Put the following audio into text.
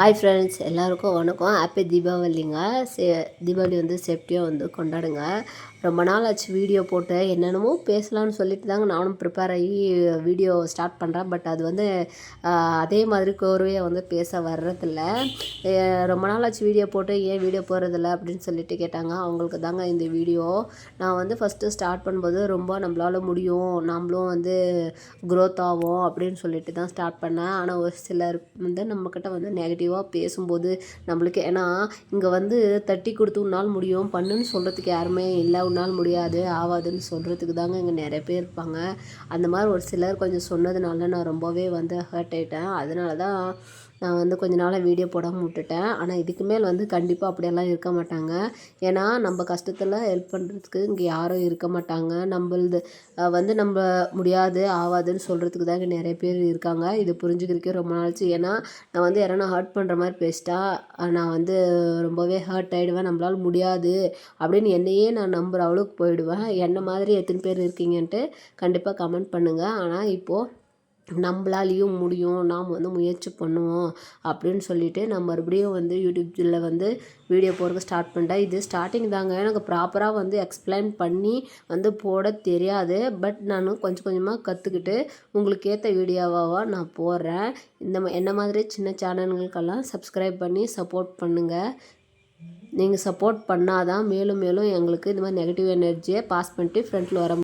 Hi friends எல்லாருக்கும் வணக்கம். Happy தீபாவளிங்க. சே தீபாவளி வந்து சேஃப்டியாக வந்து கொண்டாடுங்க. ரொம்ப நாள் ஆச்சு வீடியோ போட்டு என்னென்னமோ பேசலாம்னு சொல்லிட்டு தாங்க நானும் ப்ரிப்பேர் ஆகி வீடியோ ஸ்டார்ட் பண்ணுறேன் பட் அது வந்து அதே மாதிரி கோர்வையாக வந்து பேச வர்றதில்ல. ரொம்ப நாள் ஆச்சு வீடியோ போட்டு ஏன் வீடியோ போடுறதில்ல அப்படின்னு சொல்லிட்டு கேட்டாங்க. அவங்களுக்கு தாங்க இந்த வீடியோ நான் வந்து ஃபஸ்ட்டு ஸ்டார்ட் பண்ணும்போது ரொம்ப நம்மளால முடியும். நம்மளும் வந்து க்ரோத் ஆகும் அப்படின்னு சொல்லிட்டு தான் ஸ்டார்ட் பண்ணேன். ஆனால் ஒரு சிலர் வந்து நம்மக்கிட்ட வந்து தெளிவாக பேசும்போது நம்மளுக்கு ஏன்னா இங்கே வந்து தட்டி கொடுத்து உன்னால் முடியும் பண்ணுன்னு சொல்கிறதுக்கு யாருமே இல்லை உன்னால் முடியாது ஆகாதுன்னு சொல்கிறதுக்கு தாங்க இங்கே நிறைய பேர் இருப்பாங்க. அந்த மாதிரி ஒரு சிலர் கொஞ்சம் சொன்னதுனால நான் ரொம்பவே வந்து ஹர்ட் ஆயிட்டேன். அதனால தான் நான் வந்து கொஞ்ச நாளாக வீடியோ போடாமல் விட்டுட்டேன். ஆனால் இதுக்கு மேல் வந்து கண்டிப்பாக அப்படியெல்லாம் இருக்க மாட்டாங்க. ஏன்னா நம்ம கஷ்டத்தில் ஹெல்ப் பண்ணுறதுக்கு இங்கே யாரும் இருக்க மாட்டாங்க. நம்மளது வந்து நம்ம முடியாது ஆகாதுன்னு சொல்கிறதுக்கு தான் இங்கே நிறைய பேர் இருக்காங்க. இது புரிஞ்சுக்கிறதுக்கே ரொம்ப நாளாச்சு. ஏன்னா நான் வந்து யாரனா ஹர்ட் பண்ணுற மாதிரி பேசிட்டா நான் வந்து ரொம்பவே ஹர்ட் ஆகிடுவேன் நம்மளால் முடியாது அப்படின்னு என்னையே நான் நம்புகிற அளவுக்கு போயிடுவேன். என்ன மாதிரி எத்தனை பேர் இருக்கீங்கன்ட்டு கண்டிப்பாக கமெண்ட் பண்ணுங்கள் ஆனால் இப்போது நம்மளாலேயும் முடியும் நாம் வந்து முயற்சி பண்ணுவோம் அப்படின்னு சொல்லிட்டு நான் மறுபடியும் வந்து யூடியூப்பில் வந்து வீடியோ போடுறதுக்கு ஸ்டார்ட் பண்ணிட்டேன். இது ஸ்டார்டிங் தாங்க. எனக்கு ப்ராப்பராக வந்து எக்ஸ்பிளைன் பண்ணி வந்து போட தெரியாது. பட் நான் கொஞ்சம் கொஞ்சமாக கற்றுக்கிட்டு உங்களுக்கு ஏற்ற வீடியோவாக நான் போடுறேன். இந்த மா- என்ன மாதிரி சின்ன சேனல்களுக்கெல்லாம் சப்ஸ்கிரைப் பண்ணி சப்போர்ட் பண்ணுங்கள் நீங்கள் சப்போர்ட் பண்ணாதான் மேலும் மேலும் எங்களுக்கு இந்த மாதிரி நெகட்டிவ் எனர்ஜியை பாஸ் பண்ணிட்டு ஃப்ரண்ட்டில் வர